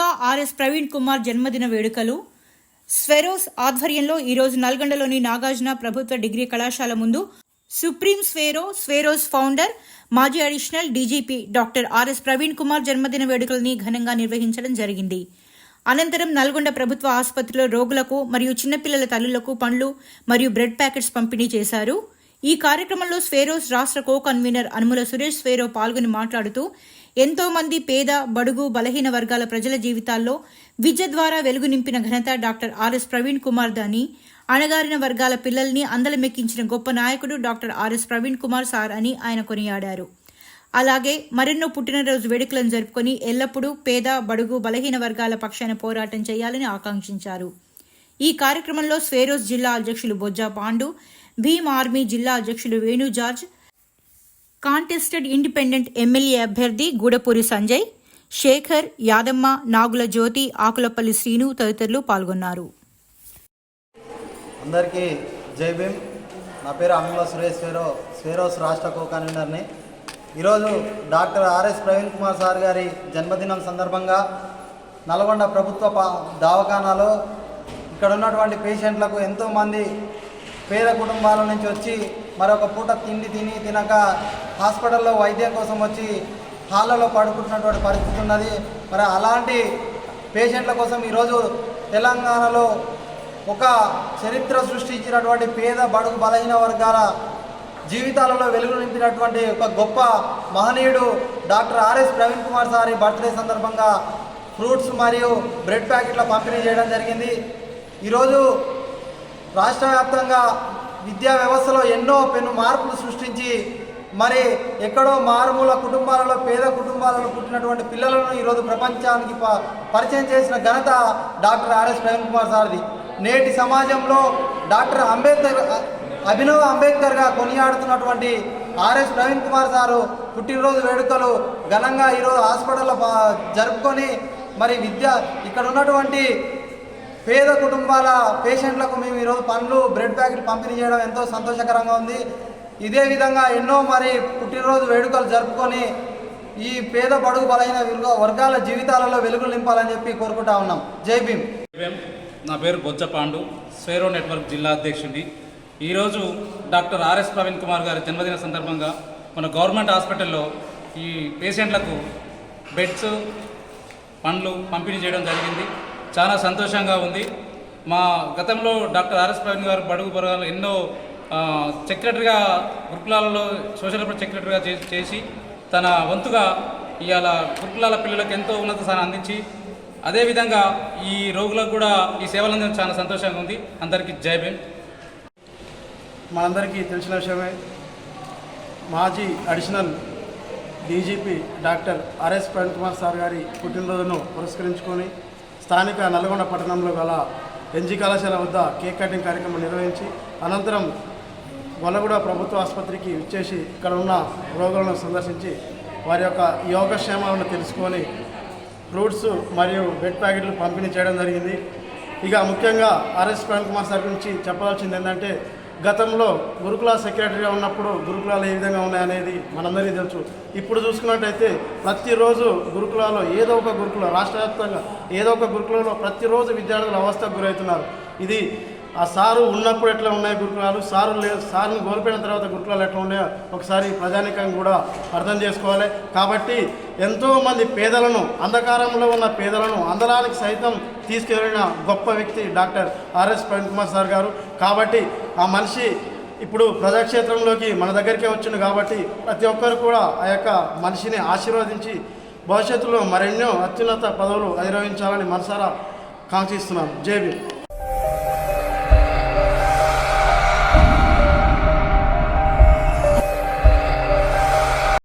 RS Praveen Kumar జన్మదిన వేడుకలు. స్వెరోస్ ఆధ్వర్యంలో ఈరోజు నల్గొండలోని నాగార్జున ప్రభుత్వ డిగ్రీ కళాశాల ముందు సుప్రీం స్వేరో స్వేరోస్ ఫౌండర్ మాజీ additional DGP doctor RS Praveen Kumar జన్మదిన వేడుకల్ని ఘనంగా నిర్వహించడం జరిగింది. అనంతరం నల్గొండ ప్రభుత్వ ఆసుపత్రిలో రోగులకు మరియు చిన్నపిల్లల తల్లులకు పండ్లు మరియు బ్రెడ్ ప్యాకెట్స్ పంపిణీ చేశారు. ఈ కార్యక్రమంలో స్వేరోస్ రాష్ట్ర కో కన్వీనర్ అనుముల సురేష్ స్వేరో పాల్గొని మాట్లాడుతూ ఎంతోమంది పేద బడుగు బలహీన వర్గాల ప్రజల జీవితాల్లో విద్య ద్వారా వెలుగు నింపిన ఘనత డాక్టర్ ఆర్ఎస్ ప్రవీణ్ కుమార్ దాని అణగారిన వర్గాల పిల్లల్ని అందలమెక్కించిన గొప్ప నాయకుడు doctor RS Praveen Kumar sir అని ఆయన కొనియాడారు. అలాగే మరెన్నో పుట్టినరోజు వేడుకలను జరుపుకొని ఎల్లప్పుడూ పేద బడుగు బలహీన వర్గాల పక్షాన పోరాటం చేయాలని ఆకాంక్షించారు. ఈ కార్యక్రమంలో స్వేరోస్ జిల్లా అధ్యక్షులు బొజ్జా పాండు భీమ్ ఆర్మీ జిల్లా అధ్యక్షులు Venu George contested independent MLA అభ్యర్థి గూడపూరి సంజయ్ శేఖర్ యాదమ్మ నాగుల జ్యోతి ఆకులపల్లి శ్రీను తదితరులు పాల్గొన్నారు. అందరికీ జై భీమ్. నా పేరు అమ్ముల సురేష్ స్వేరో స్వేరోస్ రాష్ట్ర కో కన్వీనర్ని ఈరోజు doctor RS Praveen Kumar sir గారి జన్మదినం సందర్భంగా నల్గొండ ప్రభుత్వ పా- దవాఖానాలో ఇక్కడ ఉన్నటువంటి పేషెంట్లకు ఎంతోమంది పేద కుటుంబాల నుంచి వచ్చి మరొక పూట తిండి తిని తినక హాస్పిటల్లో వైద్యం కోసం వచ్చి హాళ్ళలో పడుకుంటున్నటువంటి పరిస్థితి ఉన్నది. మరి అలాంటి పేషెంట్ల కోసం ఈరోజు తెలంగాణలో ఒక చరిత్ర సృష్టించినటువంటి పేద బడుగు బలహీన వర్గాల జీవితాలలో వెలుగు నింపినటువంటి ఒక గొప్ప మహనీయుడు డాక్టర్ ఆర్ఎస్ ప్రవీణ్ కుమార్ సారి బర్త్డే సందర్భంగా ఫ్రూట్స్ మరియు బ్రెడ్ ప్యాకెట్ల పంపిణీ చేయడం జరిగింది. ఈరోజు రాష్ట్ర వ్యాప్తంగా విద్యా వ్యవస్థలో ఎన్నో పెను మార్పులు సృష్టించి మరి ఎక్కడో మారుమూల కుటుంబాలలో పేద కుటుంబాలలో పుట్టినటువంటి పిల్లలను ఈరోజు ప్రపంచానికి ప- పరిచయం చేసిన ఘనత డాక్టర్ ఆర్ఎస్ ప్రవీణ్ కుమార్ సార్ది. నేటి సమాజంలో డాక్టర్ అంబేద్కర్ అభినవ్ అంబేద్కర్గా కొనియాడుతున్నటువంటి ఆర్ఎస్ ప్రవీణ్ కుమార్ సారు పుట్టినరోజు వేడుకలు ఘనంగా ఈరోజు హాస్పిటల్లో జరుపుకొని మరి విద్య ఇక్కడ ఉన్నటువంటి పేద కుటుంబాల పేషెంట్లకు మేము ఈరోజు పండ్లు బ్రెడ్ ప్యాకెట్ పంపిణీ చేయడం ఎంతో సంతోషకరంగా ఉంది. ఇదే విధంగా ఎన్నో మరి పుట్టినరోజు వేడుకలు జరుపుకొని ఈ పేద బడుగు బలైన వర్గాల జీవితాలలో వెలుగులు నింపాలని చెప్పి కోరుకుంటా ఉన్నాం. జై భీమ్. నా పేరు బొచ్చపాండు స్వేరో నెట్వర్క్ జిల్లా అధ్యక్షుడి ఈరోజు డాక్టర్ ఆర్ఎస్ ప్రవీణ్ కుమార్ గారి జన్మదిన సందర్భంగా మన గవర్నమెంట్ హాస్పిటల్లో ఈ పేషెంట్లకు బెడ్స్ పండ్లు పంపిణీ చేయడం జరిగింది. చాలా సంతోషంగా ఉంది. మా గతంలో డాక్టర్ ఆర్ఎస్ ప్రవీణ్ గారు బడుగు బరగాలు ఎన్నో సెక్రటరీగా గురుకులాలలో సోషల్ వెల్ఫేర్ సెక్రటరీగా చే- చేసి తన వంతుగా ఇవాళ గురుకులాల పిల్లలకు ఎంతో ఉన్నత స్థానం అందించి అదేవిధంగా ఈ రోగులకు కూడా ఈ సేవలు అందించడం చాలా సంతోషంగా ఉంది. అందరికీ జై భీమ్. మనందరికీ తెలిసిన విషయమే మాజీ additional DGP doctor RS Praveen Kumar sir గారి పుట్టినరోజును పురస్కరించుకొని స్థానిక నల్గొండ పట్టణంలో గల ఎన్జీ కళాశాల వద్ద కేక్ కటింగ్ కార్యక్రమం నిర్వహించి అనంతరం వలగూడ ప్రభుత్వ ఆసుపత్రికి ఇచ్చేసి ఇక్కడ ఉన్న రోగులను సందర్శించి వారి యొక్క యోగక్షేమాలను తెలుసుకొని ఫ్రూట్స్ మరియు బెడ్ ప్యాకెట్లు పంపిణీ చేయడం జరిగింది. ఇక ముఖ్యంగా ఆర్ఎస్ ప్రణ్ కుమార్ సార్ గురించి చెప్పవలసింది ఏంటంటే గతంలో గురుకుల సెక్రటరీగా ఉన్నప్పుడు గురుకులాలు ఏ విధంగా ఉన్నాయనేది మనందరికీ తెలుసు. ఇప్పుడు చూసుకున్నట్టయితే ప్రతిరోజు గురుకులాలో ఏదో ఒక గురుకుల రాష్ట్ర వ్యాప్తంగా ఏదో ఒక గురుకులంలో ప్రతిరోజు విద్యార్థులు అవస్థకు గురవుతున్నారు. ఇది ఆ సారు ఉన్నప్పుడు ఎట్లా ఉన్నాయి గురుకులాలు? సారు లే సారుని కోల్పోయిన తర్వాత గురుకులాలు ఎట్లా ఉన్నాయో ఒకసారి ప్రజానికం కూడా అర్థం చేసుకోవాలి. కాబట్టి ఎంతోమంది పేదలను అంధకారంలో ఉన్న పేదలను అందరానికి సైతం తీసుకెళ్ళిన గొప్ప వ్యక్తి doctor RS Praveen Kumar sir గారు. కాబట్టి ఆ మనిషి ఇప్పుడు ప్రజాక్షేత్రంలోకి మన దగ్గరికే వచ్చింది కాబట్టి ప్రతి ఒక్కరు కూడా ఆ యొక్క మనిషిని ఆశీర్వదించి భవిష్యత్తులో మరెన్నో అత్యున్నత పదవులు అధిరోహించాలని మనసారా కాంక్షిస్తున్నాను జేబీ